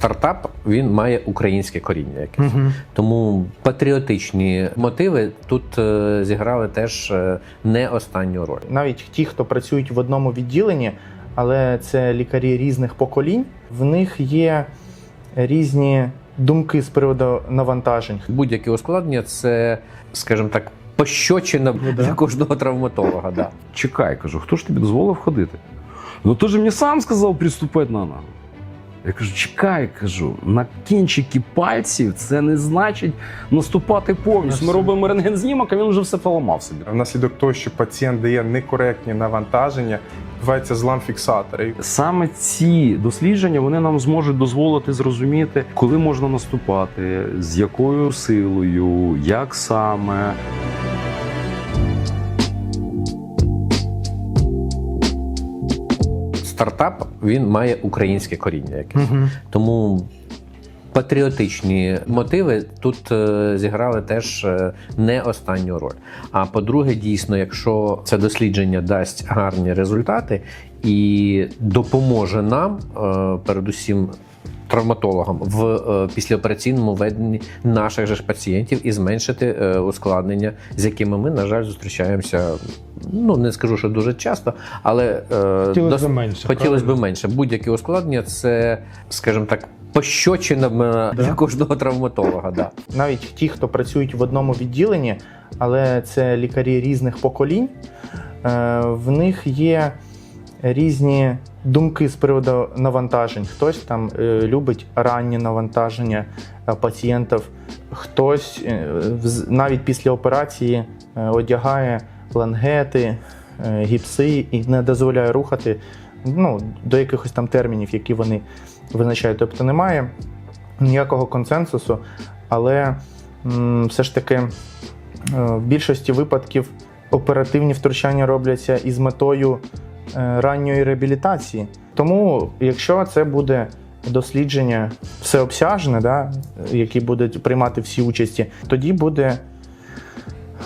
стартап він має українське коріння якесь. Тому патріотичні мотиви тут е, зіграли теж е, не останню роль. навіть ті, хто працюють в одному відділенні, але це лікарі різних поколінь, в них є різні думки з приводу навантажень. Будь-яке ускладнення це, скажімо так, пощочина да. для кожного травматолога. Да. Чекай, кажу, хто ж тобі дозволив ходити? Ну ти ж мені сам сказав приступати на ногу. Я кажу, чекай, кажу, на кінчики пальців це не значить наступати повністю. Ми робимо рентген знімок, а він вже все поламав собі. Внаслідок того, що пацієнт дає некоректні навантаження, відбувається злам фіксатора. Саме ці дослідження вони нам зможуть дозволити зрозуміти, коли можна наступати, з якою силою, як саме. Стартап він має українське коріння якесь. Тому патріотичні мотиви тут е, зіграли теж е, не останню роль. А по-друге, дійсно, якщо це дослідження дасть гарні результати і допоможе нам, е, передусім. Травматологам в е, післяопераційному веденні наших же ж пацієнтів і зменшити е, ускладнення, з якими ми, на жаль, зустрічаємося. Ну не скажу, що дуже часто, але е, Хотілося б дос- менше, Хотілося б менше. Будь-яке ускладнення це, скажімо так, пощочина е, для кожного травматолога. Да. Навіть ті, хто працюють в одному відділенні, але це лікарі різних поколінь, в них є різні думки з приводу навантажень. Хтось там е, любить ранні навантаження е, пацієнтів, хтось е, навіть після операції одягає лангети, гіпси і не дозволяє рухати ну, до якихось там термінів, які вони визначають. Тобто немає ніякого консенсусу, але все ж таки в більшості випадків оперативні втручання робляться із метою ранньої реабілітації. Тому, якщо це буде дослідження всеобсяжне, да, які будуть приймати всі участі, тоді буде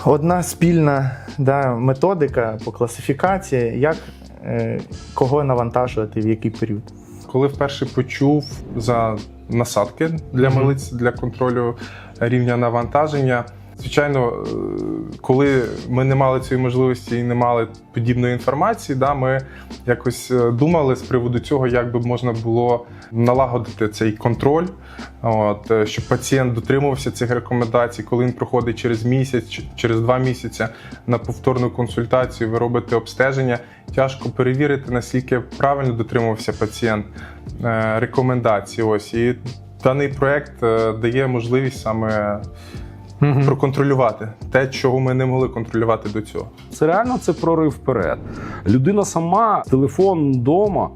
одна спільна да, методика по класифікації, як е, кого навантажувати в який період. коли вперше почув за насадки для милиць для контролю рівня навантаження. Звичайно, е, коли ми не мали цієї можливості і не мали подібної інформації, да, ми якось е, думали з приводу цього, як би можна було налагодити цей контроль, от, е, щоб пацієнт дотримувався цих рекомендацій, коли він проходить через місяць, через два місяці на повторну консультацію, ви робите обстеження. Тяжко перевірити, наскільки правильно дотримувався пацієнт рекомендацій. Ось і даний проект дає можливість саме проконтролювати те, чого ми не могли контролювати до цього. Це реально це прорив вперед. Людина сама, телефон вдома.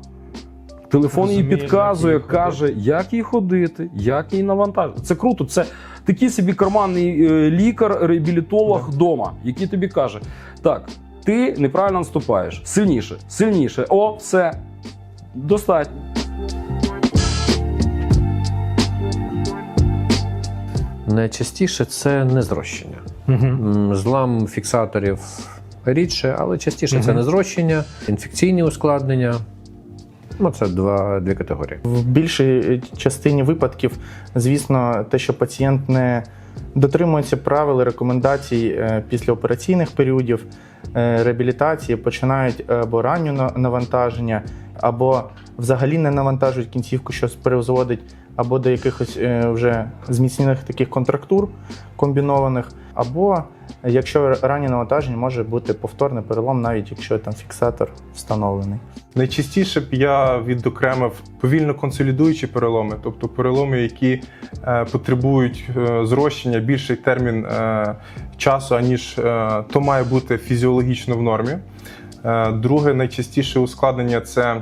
Телефон їй підказує, як їй каже, як їй ходити, як їй навантажити. Це круто. Це такий собі карманний е, лікар, реабілітолог вдома, який тобі каже: так, ти неправильно наступаєш, сильніше, сильніше. О, все, достатньо. Найчастіше це незрощення. Злам фіксаторів рідше, але частіше це незрощення, інфекційні ускладнення. Ну, це два, дві категорії. В більшій частині випадків, звісно, те, що пацієнт не дотримується правил і рекомендацій е, післяопераційних періодів е, реабілітації, починають або ранню навантаження, або взагалі не навантажують кінцівку, що призводить або до якихось е, вже зміцнених таких контрактур комбінованих, або якщо раннє навантаження може бути повторний перелом, навіть якщо там фіксатор встановлений. Найчастіше б я відокремив повільно консолідуючі переломи, тобто переломи, які е, потребують е, зрощення більший термін часу, аніж то має бути фізіологічно в нормі. Друге найчастіше ускладнення це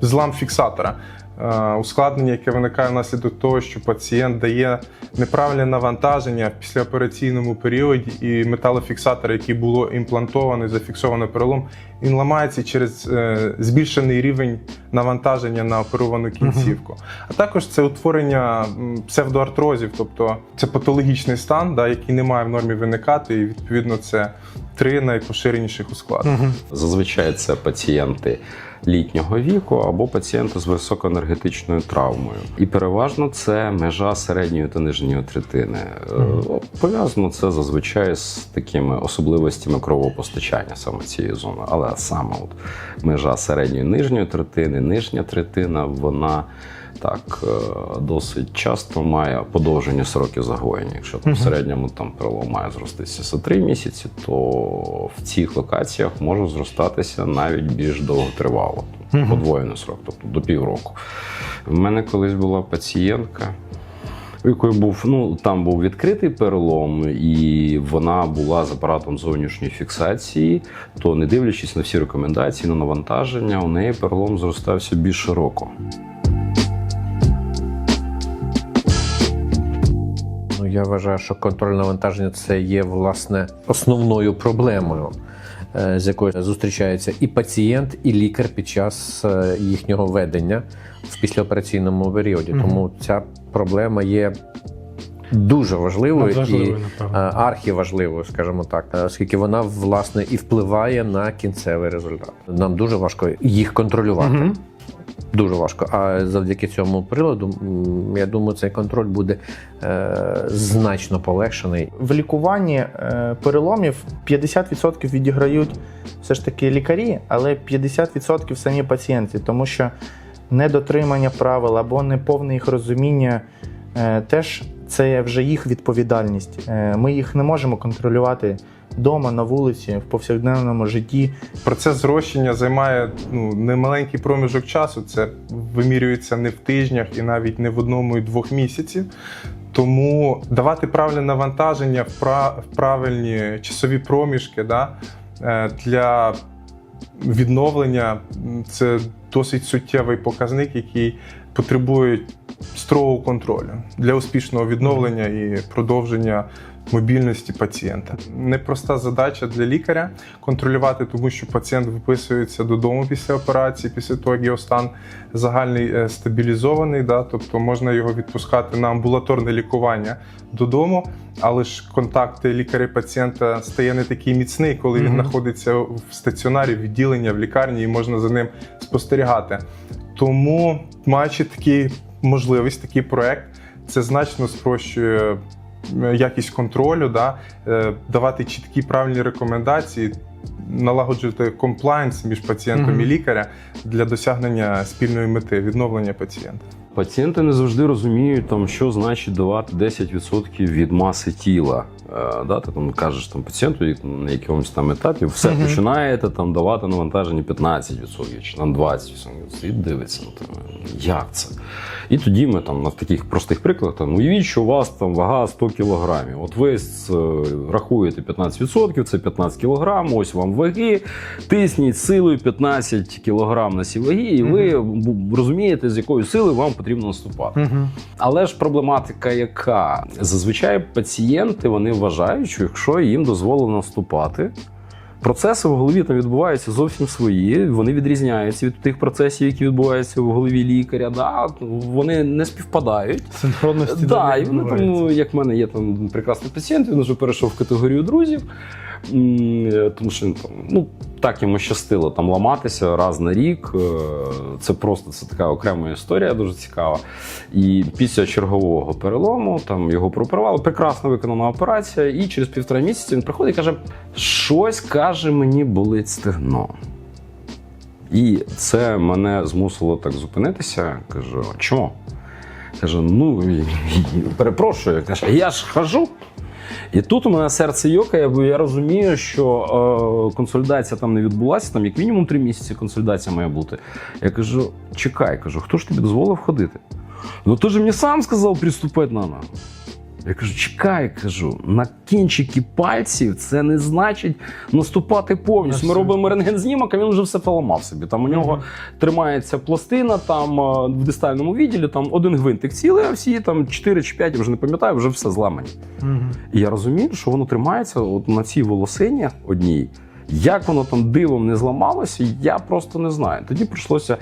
злам фіксатора. Е, Ускладнення, яке виникає внаслідок того, що пацієнт дає неправильне навантаження в післяопераційному періоді, і металофіксатор, який було імплантовано, зафіксовано перелом, він ламається через е, збільшений рівень навантаження на оперовану кінцівку. А також це утворення псевдоартрозів, тобто це патологічний стан, да, який не має в нормі виникати, і відповідно це три найпоширеніших ускладнення. Зазвичай це пацієнти літнього віку або пацієнти з високоенергетичною травмою. І переважно це межа середньої та нижньої третини. Е, Пов'язано це зазвичай з такими особливостями кровопостачання саме цієї зони. Але саме от межа середньої нижньої третини, нижня третина, вона так е, досить часто має подовжені сроки загоєння. Якщо там в середньому там перелом має зростатися за 3 місяці, то в цих локаціях може зростатися навіть більш довготривало, подвоєний срок, тобто до півроку. В мене колись була пацієнтка. У якої був ну там був відкритий перелом, і вона була з апаратом зовнішньої фіксації. То не дивлячись на всі рекомендації, на навантаження, у неї перелом зростався більш широко. Я вважаю, що контроль навантаження це є власне основною проблемою, е, з якою зустрічається і пацієнт, і лікар під час е, їхнього ведення в післяопераційному періоді. Тому ця проблема є дуже важливою і Надважливою, е, архіважливою, скажімо так, оскільки вона власне і впливає на кінцевий результат. Нам дуже важко їх контролювати. Мгм. Дуже важко. А завдяки цьому приладу, я думаю, цей контроль буде е, значно полегшений. В лікуванні е, переломів 50% відіграють все ж таки лікарі, але 50% самі пацієнти, тому що недотримання правил або неповне їх розуміння е, теж це вже їх відповідальність. Е, Ми їх не можемо контролювати вдома, на вулиці, в повсякденному житті. Процес зрощення займає ну, немаленький проміжок часу. Це вимірюється не в тижнях і навіть не в одному і двох місяців. Тому давати правильне навантаження в пра- в правильні часові проміжки да, е, для відновлення це досить суттєвий показник, який потребує строгого контролю для успішного відновлення і продовження мобільності пацієнта. Непроста задача для лікаря контролювати, тому що пацієнт виписується додому після операції, після того, як його стан загальний е, стабілізований. Да, тобто можна його відпускати на амбулаторне лікування додому, але ж контакт лікаря і пацієнта стає не такий міцний, коли він знаходиться в стаціонарі, в відділенні, в лікарні, і можна за ним спостерігати. Тому, маючи такі можливість, такий проект, це значно спрощує якість контролю, да, е, давати чіткі правильні рекомендації, налагоджувати комплайнс між пацієнтом Мгм. і лікаря для досягнення спільної мети відновлення пацієнта. Пацієнти не завжди розуміють, там, що значить давати 10% від маси тіла. Е, да, ти там кажеш там, пацієнту на якомусь там етапі, все Мгм. починаєте там, давати навантаження 15% чи там 20%. Стоїть дивиться на тебе. Як це? І тоді ми там на таких простих прикладах там, уявіть, що у вас там вага 100 кілограмів. От ви з, е, рахуєте 15%, це 15 кілограм, ось вам ваги, тисніть силою 15 кілограм на сі ваги, і ви бу- розумієте, з якою силою вам потрібно наступати. Мгм. Але ж проблематика яка? Зазвичай пацієнти вони вважають, що якщо їм дозволено наступати, процеси в голові там відбуваються зовсім свої. Вони відрізняються від тих процесів, які відбуваються в голові лікаря. Да? Вони не співпадають. Синхронності Да, і вони тому, як в мене є там прекрасний пацієнт, він вже перейшов в категорію друзів. Е, Тому що там, ну, так йому щастило там ламатися раз на рік. Е, Це просто це така окрема історія, дуже цікава. І після чергового перелому там його прооперували, прекрасно виконана операція, і через півтора місяця він приходить і каже: щось каже, мені болить стегно. І це мене змусило так зупинитися. Кажу, чому? Каже, ну перепрошую, каже, я ж хожу. І тут у мене серце йокає, бо я розумію, що е, консолідація там не відбулася, там як мінімум три місяці консолідація має бути. Я кажу: чекай, кажу, хто ж тобі дозволив ходити? Ну ти ж мені сам сказав приступати на ногу. Я кажу, чекай, кажу, на кінчики пальців це не значить наступати повністю. Ми робимо рентген-знімок, а він вже все поламав собі. Там у нього тримається пластина там е, в дистальному відділі, там один гвинтик цілий, а всі там 4 чи 5, я вже не пам'ятаю, вже все зламані. Мгм. І я розумію, що воно тримається от на цій волосині одній. Як воно там дивом не зламалося, я просто не знаю. Тоді прийшлося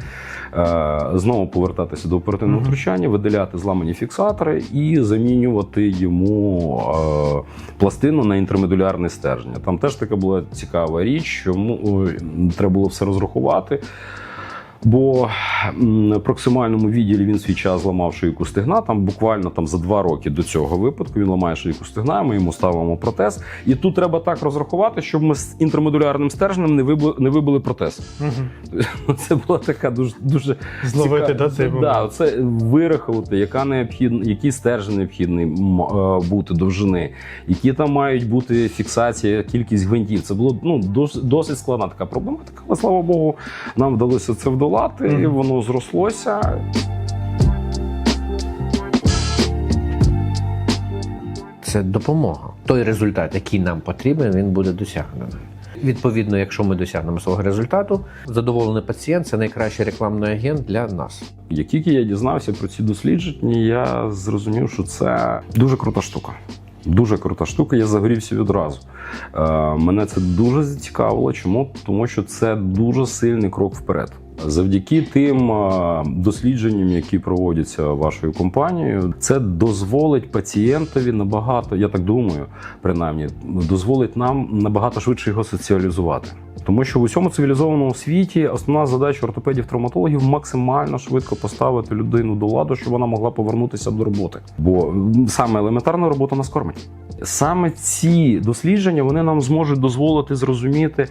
е, знову повертатися до оперативного втручання, видаляти зламані фіксатори і замінювати йому е, пластину на інтермедулярне стерження. Там теж така була цікава річ, що ну, треба було все розрахувати. Бо в проксимальному відділі він свій час зламав шийку стегна. Там буквально там за два роки до цього випадку він ламає шийку стегна. Ми йому ставимо протез. І тут треба так розрахувати, щоб ми з інтрамодулярним стержнем не вибили, не вибили протез. Це була така дуже дуже Зловити, цікава- да, цей момент? да, це вирахувати, яка необхідна, який стержень необхідний е, бути довжини, які там мають бути фіксація, кількість гвинтів. Це було ну дос- досить складна така проблематика. Але слава Богу, нам вдалося це вдолати. Мгм. Воно зрослося. Це допомога. Той результат, який нам потрібен, він буде досягнений. Відповідно, якщо ми досягнемо свого результату, задоволений пацієнт це найкращий рекламний агент для нас. Як тільки я дізнався про ці дослідження, я зрозумів, що це дуже крута штука. Дуже крута штука, я загорівся відразу. Е, мене це дуже зацікавило. Чому? Тому що це дуже сильний крок вперед. Завдяки тим дослідженням, які проводяться вашою компанією, це дозволить пацієнтові набагато, я так думаю, принаймні, дозволить нам набагато швидше його соціалізувати. Тому що в усьому цивілізованому світі основна задача ортопедів-травматологів максимально швидко поставити людину до ладу, щоб вона могла повернутися до роботи. Бо саме елементарна робота нас кормить. Саме ці дослідження вони нам зможуть дозволити зрозуміти,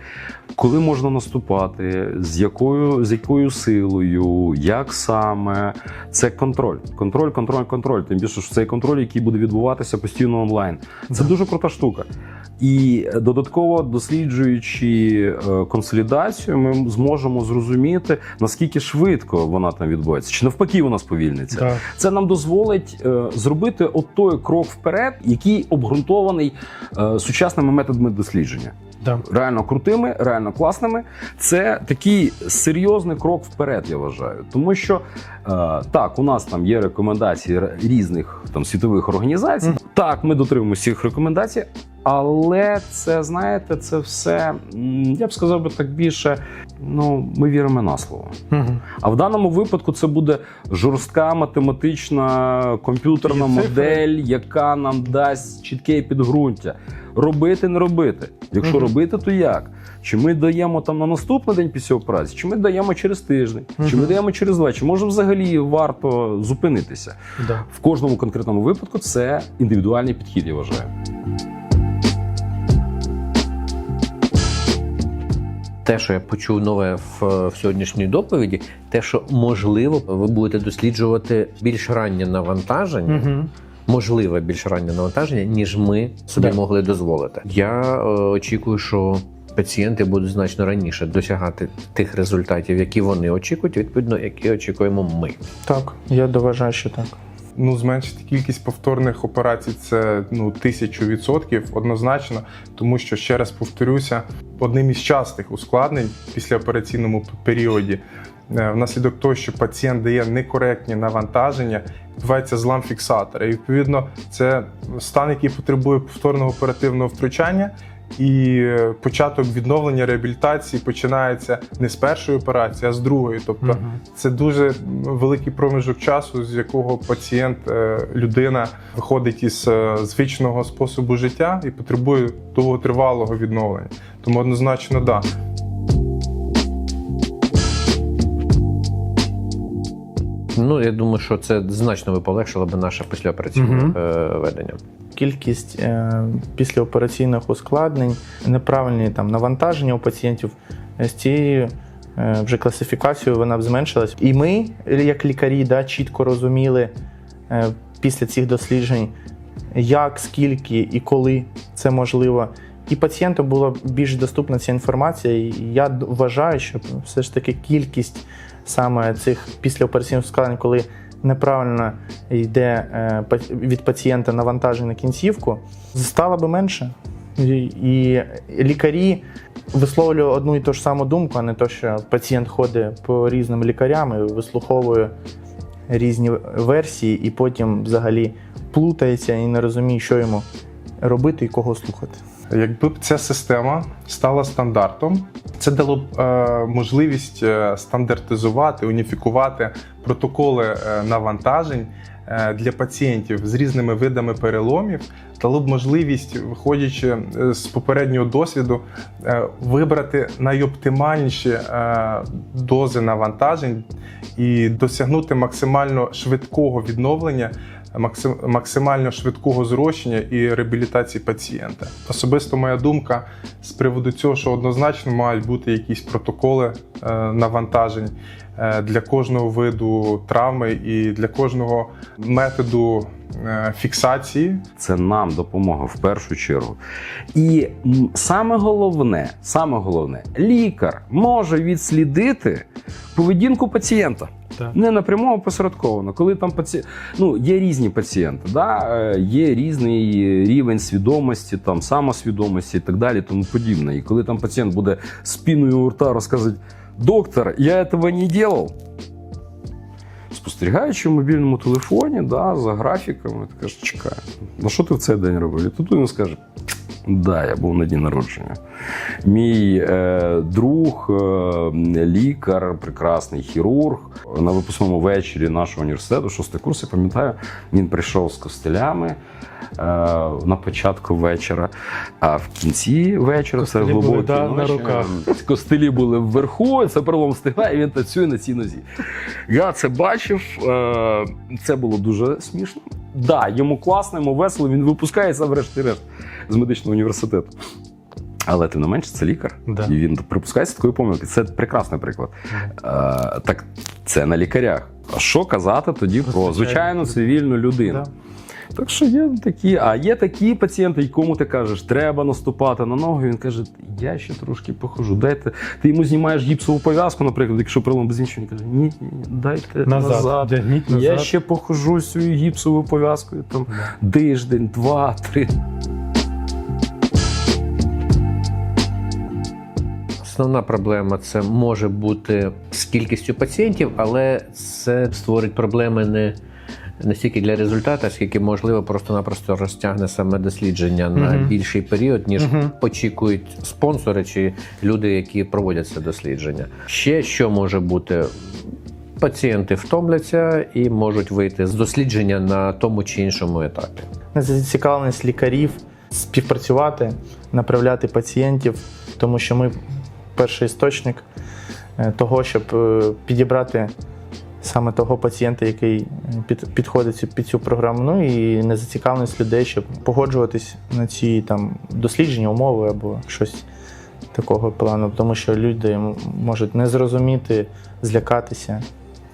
коли можна наступати, з якою, з якою силою, як саме. Це контроль. Контроль, контроль, контроль. Тим більше, що цей контроль, який буде відбуватися постійно онлайн. Це дуже крута штука. І додатково досліджуючи е, консолідацію, ми зможемо зрозуміти, наскільки швидко вона там відбувається, чи навпаки вона сповільниться. Так. Це нам дозволить е, зробити от той крок вперед, який обґрунтований е, сучасними методами дослідження. Да. Реально крутими, реально класними. Це такий серйозний крок вперед, я вважаю. Тому що е, так, у нас там є рекомендації різних там світових організацій. Мгм. Так, ми дотримуємося цих рекомендацій, але це знаєте, це все я б сказав би так більше. Ну, ми віримо на слово. Мгм. А в даному випадку це буде жорстка математична комп'ютерна модель, яка нам дасть чітке підґрунтя. Робити, не робити. Якщо Мгм. робити, то як? Чи ми даємо там на наступний день після операції, чи ми даємо через тиждень, чи ми даємо через два, чи може взагалі варто зупинитися? Да. В кожному конкретному випадку це індивідуальний підхід, я вважаю. Те, що я почув нове в, в сьогоднішній доповіді, те, що можливо, ви будете досліджувати більш раннє навантаження, Мгм. можливе більш раннє навантаження, ніж ми собі Да. могли дозволити. Я е, очікую, що пацієнти будуть значно раніше досягати тих результатів, які вони очікують, відповідно, які очікуємо ми. Так, я доважаю, що так. Ну, зменшити кількість повторних операцій це ну тисячу відсотків однозначно, тому що ще раз повторюся, одним із частих ускладнень після операційному періоді, е, внаслідок того, що пацієнт дає некоректні навантаження, відбувається злам фіксатора. І відповідно, це стан, який потребує повторного оперативного втручання. І початок відновлення реабілітації починається не з першої операції, а з другої. Тобто Мгм. це дуже великий проміжок часу, з якого пацієнт, е, людина виходить із е, звичного способу життя і потребує довготривалого відновлення. Тому однозначно, да. Ну я думаю, що це значно би полегшило б наше післяопераційне Мгм. е, ведення. Кількість е, післяопераційних ускладнень, неправильні там навантаження у пацієнтів з цією е, вже класифікацією вона б зменшилась. І ми, як лікарі, да, чітко розуміли е, після цих досліджень, як, скільки і коли це можливо. І пацієнту була більш доступна ця інформація. І я вважаю, що все ж таки кількість саме цих післяопераційних ускладнень, коли неправильно йде е, від пацієнта навантаження на кінцівку, стало би менше. І лікарі висловлюють одну і ту ж саму думку, а не то, що пацієнт ходить по різним лікарям і вислуховує різні версії, і потім взагалі плутається і не розуміє, що йому робити і кого слухати. Якби б ця система стала стандартом, це дало б е, можливість е, стандартизувати, уніфікувати протоколи е, навантажень для пацієнтів з різними видами переломів дало б можливість, виходячи е, з попереднього досвіду, е, вибрати найоптимальніші е, дози навантажень і досягнути максимально швидкого відновлення. Максимально швидкого зрощення і реабілітації пацієнта. Особисто моя думка з приводу цього, що однозначно мають бути якісь протоколи е, навантажень е, для кожного виду травми і для кожного методу е, фіксації Це нам допомога в першу чергу. І саме головне, саме головне, лікар може відслідити поведінку пацієнта. Так. Не напряму а посередковано. Коли там паці... ну, є різні пацієнти, да? е, є різний рівень свідомості, там, самосвідомості і так далі, тому подібне. І коли там пацієнт буде спіною у рта розказувати, доктор, я цього не робив. Спостерігаючи в мобільному телефоні да, за графіками, ти кажеш, чекай, ну що ти в цей день робив? І тут він скаже, да, я був на дні народження. Мій е, друг, е, лікар, прекрасний хірург. На випускному вечорі нашого університету, шостий курс, я пам'ятаю, він прийшов з костелями на початку вечора, а в кінці вечора, це були, глибокі да, на руках. е, Костелі були вверху, це перелом стегна, і він танцює на цій нозі. Я це бачив, е, це було дуже смішно. Да, йому класно, йому весело, він випускається врешті-решт з медичного університету. Але тим не менше, це лікар, Да. і він припускається такої помилки. Це прекрасний приклад. Е, так це на лікарях. А що казати тоді про звичайну цивільну людину? Да. Так що є такі, а є такі пацієнти, якому ти кажеш, треба наступати на ногу. Він каже, я ще трошки похожу. Дайте. Ти йому знімаєш гіпсову пов'язку, наприклад, якщо прилом без іншого, він каже, ні, ні, ні, дайте назад. Назад. Дягніть назад. Я ще похожу з цією гіпсовою пов'язкою там тиждень, два, три. Основна проблема це може бути з кількістю пацієнтів, але це створить проблеми не, не стільки для результату, скільки можливо просто-напросто розтягне саме дослідження на Мгм. більший період, ніж Мгм. очікують спонсори чи люди, які проводять це дослідження. Ще що може бути? Пацієнти втомляться і можуть вийти з дослідження на тому чи іншому етапі. зацікавленість лікарів співпрацювати, направляти пацієнтів, тому що ми перший істочник е, того, щоб е, підібрати саме того пацієнта, який під, підходить під цю програму. Ну і незацікавленість людей, щоб погоджуватись на ці там дослідження, умови або щось такого плану, тому що люди можуть не зрозуміти, злякатися.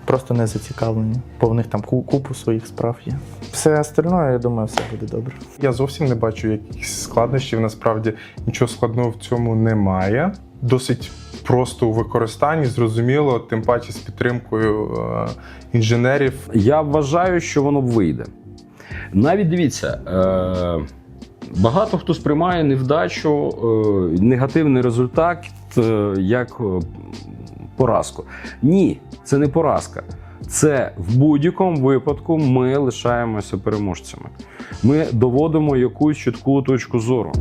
Просто не зацікавлені, бо в них там купу своїх справ є. Все остальное, я думаю, все буде добре. Я зовсім не бачу якихось складнощів. Насправді нічого складного в цьому немає. Досить просто у використанні, зрозуміло, тим паче з підтримкою е, інженерів. Я вважаю, що воно вийде. Навіть дивіться, е, багато хто сприймає невдачу, е, негативний результат як поразку. Ні, це не поразка. Це в будь-якому випадку ми лишаємося переможцями. Ми доводимо якусь чітку точку зору.